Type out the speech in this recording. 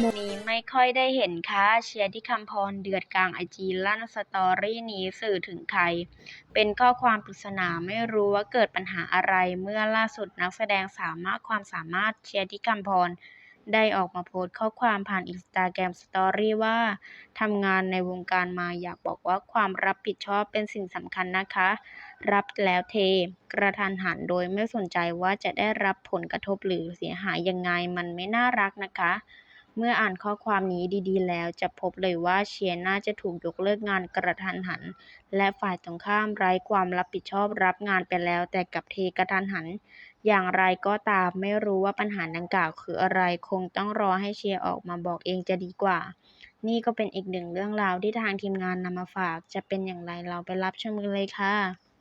มนี้ไม่ค่อยได้เห็นค่ะเชียร์ที่คำพรเดือดกลางไอจีลั่นสตอรี่นี้สื่อถึงใคร เป็นข้อความปริศนาไม่รู้ว่าเกิดปัญหาอะไรเมื่อล่าสุดนักแสดงสามารถความสามารถเชียร์ที่คำพรได้ออกมาโพสต์ข้อความผ่านอินสตาแกรมสตอรี่ว่าทำงานในวงการมาอยากบอกว่าความรับผิดชอบเป็นสิ่งสำคัญนะคะ รับแล้วเท กระทันหันโดยไม่สนใจว่าจะได้รับผลกระทบหรือเสียหายยังไงมันไม่น่ารักนะคะ เมื่ออ่านข้อความนี้ดีๆ แล้วจะพบเลยว่าเชียร์น่าจะถูกยกเลิกงานกระทันหัน และฝ่ายตรงข้ามไร้ความรับผิดชอบรับงานไปแล้ว แต่กับเทกระทันหัน อย่างไรก็ตามไม่รู้ว่าปัญหาดังกล่าวคืออะไรคงต้องรอให้เชียร์ออกมาบอกเองจะดีกว่า นี่ก็เป็นอีกหนึ่งเรื่องราวที่ทางทีมงานนำมาฝาก จะเป็นอย่างไรเราไปรับชมกันเลยค่ะ